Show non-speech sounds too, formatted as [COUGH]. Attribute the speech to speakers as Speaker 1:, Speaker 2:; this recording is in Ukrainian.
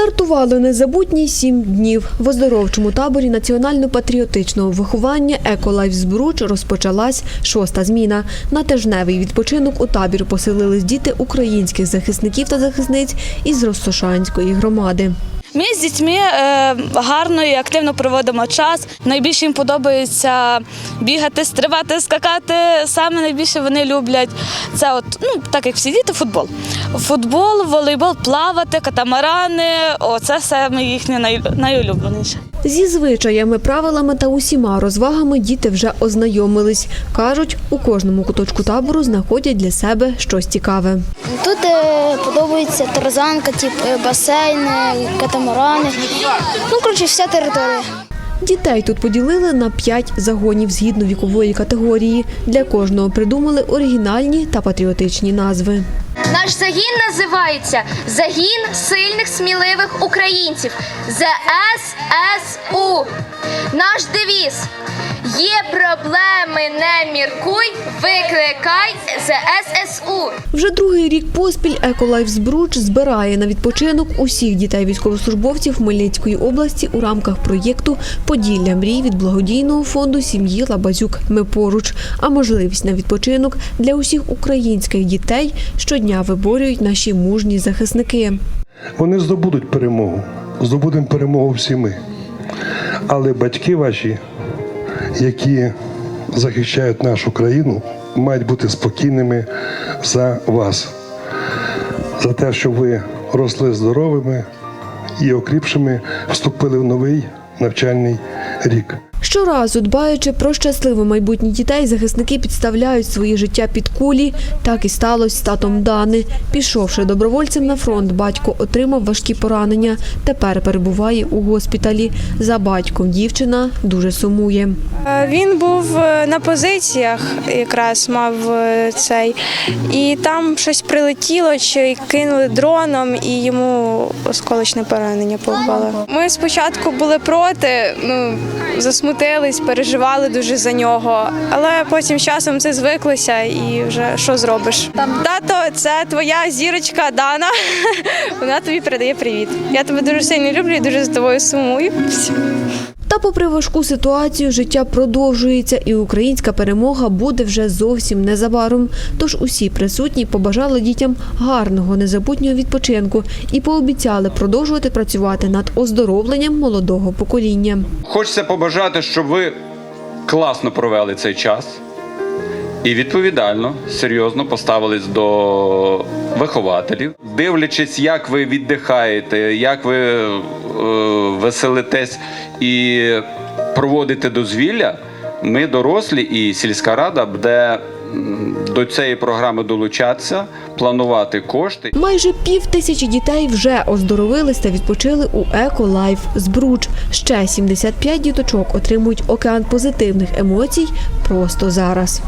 Speaker 1: Стартували незабутні сім днів. В оздоровчому таборі національно-патріотичного виховання «Еколайф Збруч» розпочалась шоста зміна. На тижневий відпочинок у табір поселились діти українських захисників та захисниць із Ростошанської громади.
Speaker 2: Ми з дітьми е, гарно і активно проводимо час. Найбільше їм подобається бігати, стрибати, скакати. Саме найбільше вони люблять це, от ну так як всі діти, футбол. Футбол, волейбол, плавати, катамарани. Оце саме їхнє най, найулюбленіше.
Speaker 1: Зі звичаями, правилами та усіма розвагами діти вже ознайомились. Кажуть, у кожному куточку табору знаходять для себе щось цікаве.
Speaker 3: Тут е, подобається тарзанка, тип е, басейни, катамарани. Ну, коротше, вся територія.
Speaker 1: Дітей тут поділили на п'ять загонів згідно вікової категорії. Для кожного придумали оригінальні та патріотичні назви.
Speaker 4: Наш загін називається Загін сильних сміливих українців ЗССУ. Наш девіз Є проблеми, не міркуй, викликай ЗССУ.
Speaker 1: Вже другий рік поспіль «Еколайф Збруч» збирає на відпочинок усіх дітей військовослужбовців Хмельницької області у рамках проєкту «Поділля мрій» від благодійного фонду сім'ї Лабазюк «Ми поруч», а можливість на відпочинок для усіх українських дітей щодня виборюють наші мужні захисники.
Speaker 5: Вони здобудуть перемогу. Здобудемо перемогу всі ми. Але батьки ваші, які захищають нашу країну, мають бути спокійними за вас, за те, щоб ви росли здоровими і окріпшими, вступили в новий навчальний рік.
Speaker 1: Щоразу, дбаючи про щасливе майбутнє дітей, захисники підставляють своє життя під кулі. Так і сталося з татом Дани. Пішовши добровольцем на фронт, батько отримав важкі поранення. Тепер перебуває у госпіталі. За батьком дівчина дуже сумує.
Speaker 6: Е, Він був е, на позиціях, якраз мав е, цей, і там щось прилетіло, чи кинули дроном, і йому осколочне поранення попало. Ми спочатку були проти, ну засмутились, переживали дуже за нього, але потім з часом це звиклося, і вже що зробиш? Тато, це твоя зірочка Дана. [LAUGHS] Вона тобі передає привіт. Я тебе дуже сильно люблю і дуже за тобою сумую.
Speaker 1: Та, попри важку ситуацію, життя продовжується, і українська перемога буде вже зовсім незабаром. Тож усі присутні побажали дітям гарного незабутнього відпочинку і пообіцяли продовжувати працювати над оздоровленням молодого покоління.
Speaker 7: Хочеться побажати, щоб ви класно провели цей час і відповідально, серйозно поставились до вихователів, дивлячись, як ви віддихаєте, як ви е, веселитесь і проводите дозвілля. Ми дорослі і сільська рада буде до цієї програми долучатися, планувати кошти.
Speaker 1: Майже пів тисячі дітей вже оздоровились та відпочили у «Еко-Лайф» Збруч. Ще 75 діточок отримують океан позитивних емоцій просто зараз.